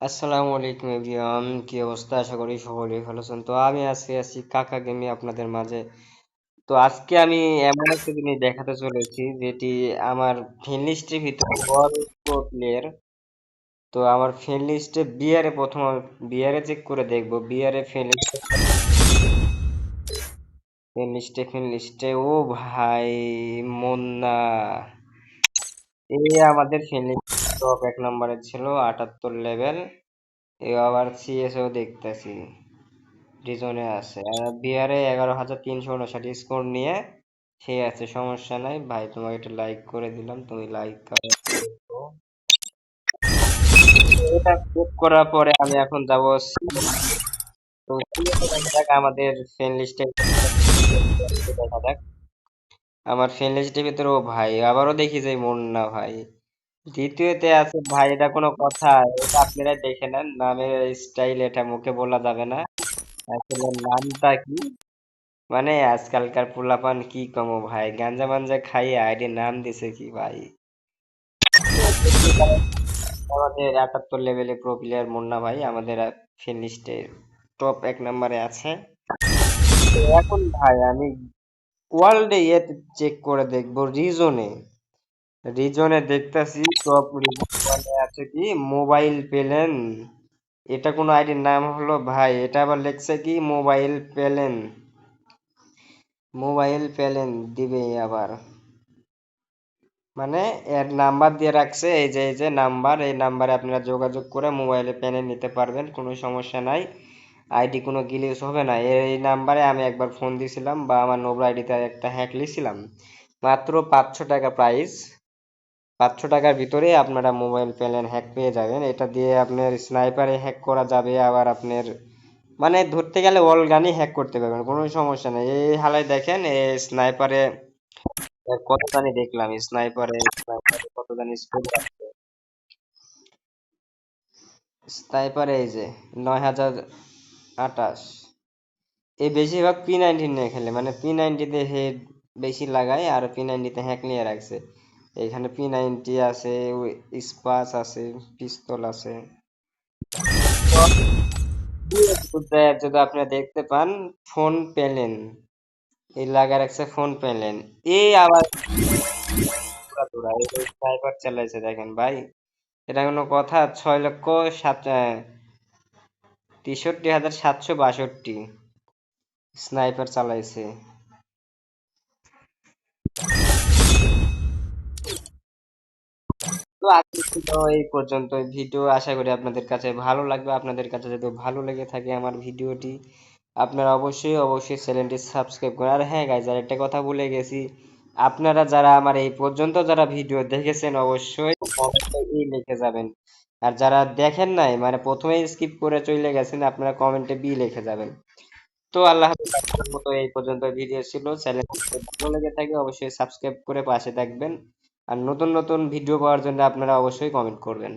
আসসালামু আলাইকুম এভরিওয়ান, কি অবস্থা? আশা করি সকলেই ভালো আছেন। তো আমি আজকে আছি কাকা গেমে আপনাদের মাঝে। তো আজকে আমি এমন একটা জিনিস দেখাতে চলেছি, যেটি আমার ফ্রেন্ড লিস্টের ভিতরে প্রো প্লেয়ার তো আমার ফ্রেন্ড লিস্টে বিয়ারে প্রথম বিয়ারে চেক করে দেখব। বিয়ারে ফ্রেন্ড লিস্টে ফ্রেন্ড লিস্টে ফ্রেন্ড লিস্টে ও ভাই, মুন্না। এই আমাদের ফ্রেন্ড লিস্ট টপ এক নম্বরে ছিল আটাত্তর লেভেল এ আবার সিএসও দেখতেছি। রিজনে আছে। বিহারে এগারো হাজার তিনশো উনষাট স্কোর নিয়ে সে আছে, সমস্যা নাই। ভাই, তোমাকে একটা লাইক করে দিলাম। তুমি লাইক এটা চেক করার পরে আমি এখন যাব তো আমাদের ফ্রেন্ড লিস্টে আমার ফ্রেন্ড লিস্টের ভিতরে ও ভাই, আবারও দেখি যে মন না ভাই। দ্বিতীয়তে আছে, ভাই, এটা কোনো কথা, এটা আপনারা দেখে নেন নামের স্টাইল এটা মুখে বলা যাবে না। আসলে নামটা কি? মানে আজকালকার পোলাপান কি কম ভাই, গাঞ্জা মাঞ্জা খাইয়ে আইডি নাম দিছে কি ভাই? আমাদের একাত্তর লেভেলে প্রো প্লেয়ার মুন্না ভাই, আমাদের লিস্টে টপ এক নম্বরে আছে। এখন ভাই, আমি ওয়ার্ল্ডে ইয়ে চেক করে দেখব রিজনে রিজনে দেখতেছি টপ রিজনে আছে কি? মোবাইল পেলেন। এটা কোনো আইডির নাম হলো ভাই, এটা আবার লেখছে কি? মোবাইল পেলেন। মোবাইল পেলেন, দিবে আবার। মানে এর নাম্বার দিয়ে রাখছে, এই যে এই যে নাম্বার, এই নাম্বারে আপনারা যোগাযোগ করে মোবাইলে পেনে নিতে পারবেন, কোনো সমস্যা নাই। আইডি কোনো গিলিস হবে না। এই নাম্বারে আমি একবার ফোন দিয়েছিলাম বা আমার নোবর আইডিতে একটা হ্যাক লিছিলাম। মাত্র পাঁচশো টাকা প্রাইস। পাঁচশো টাকার ভিতরে আপনারা মোবাইল পেলেন হ্যাক পেয়ে যাবেন। এটা দিয়ে আপনার স্নাইপারে হ্যাক করা যাবে, আবার আপনার মানে ধরতে গেলে অল গানই হ্যাক করতে পারবেন, কোনো সমস্যা নেই। এই হালায় দেখেন, এই স্নাইপারে কত জানি দেখলাম স্নাইপারে স্নাইপারে কত জানি স্কোর স্নাইপারে এই যে নয় হাজার আটাশ এই বেশিরভাগ পি নাইনটিন নিয়ে খেলে মানে পি নাইনটিতে হেড বেশি লাগায়, আর পি নাইনটিতে হ্যাক নিয়ে রাখছে। এখানে পি নাইনটি আছে স্পাস আছে, পিস্তল আছে। যদি আপনারা দেখতে পান ফোন পেলেন। এই লাগা রাখছে ফোন পেলেন। এই আবার স্নাইপার চালাইছে, দেখেন ভাই। এটা কোনো কথা, ছয় লক্ষ সাত তেষট্টি হাজার সাতশো বাষট্টি স্নাইপার চালাইছে। তো আজকে ছিল এই পর্যন্ত ভিডিও আশা করি আপনাদের কাছে ভালো লাগবে। আপনাদের কাছে যদি ভালো লেগে থাকে আমার ভিডিওটি, আপনারা অবশ্যই অবশ্যই চ্যানেলটি সাবস্ক্রাইব করেন আর হ্যাঁ গাইজ আর একটা কথা ভুলে গেছি। আপনারা যারা আমার এই পর্যন্ত যারা ভিডিও দেখেছেন, অবশ্যই কমেন্টে ই লিখে যাবেন। আর যারা দেখেন নাই মানে প্রথমেই স্কিপ করে চলে গেছেন, আপনারা কমেন্টে বি লিখে যাবেন। তো আল্লাহ মতো এই পর্যন্ত ভিডিও ছিল। চ্যানেল ভালো লেগে থাকে, অবশ্যই সাবস্ক্রাইব করে পাশে থাকবেন। আর নতুন নতুন ভিডিও পাওয়ার জন্য আপনারা অবশ্যই কমেন্ট করবেন।